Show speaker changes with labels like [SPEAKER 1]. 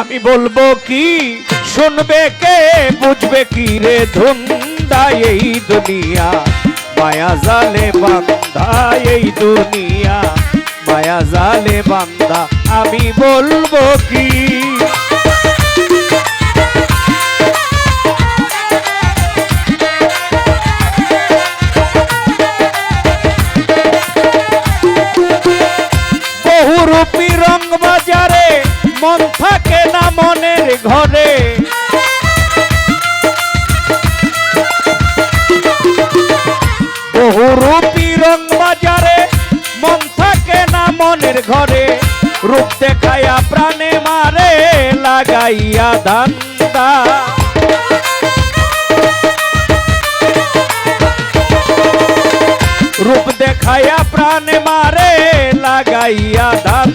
[SPEAKER 1] আমি বলব কি? শুনবে কে? বুঝবে কি রে ধুন্দা এই দুনিয়া? মায়া জালে বান্দা এই দুনিয়া। মায়া জালে বান্দা, আমি বলব কি? বহুরূপী রং বাজারে মন থাকে না মনের ঘরে। বহুরূপী রং বাজারে মন থাকে না মনের ঘরে। রূপ দেখাইয়া প্রাণে মারে, লাগাইয়া দান্দা রূপ দেখাইয়া প্রাণ মারে, লাগাইয়া এই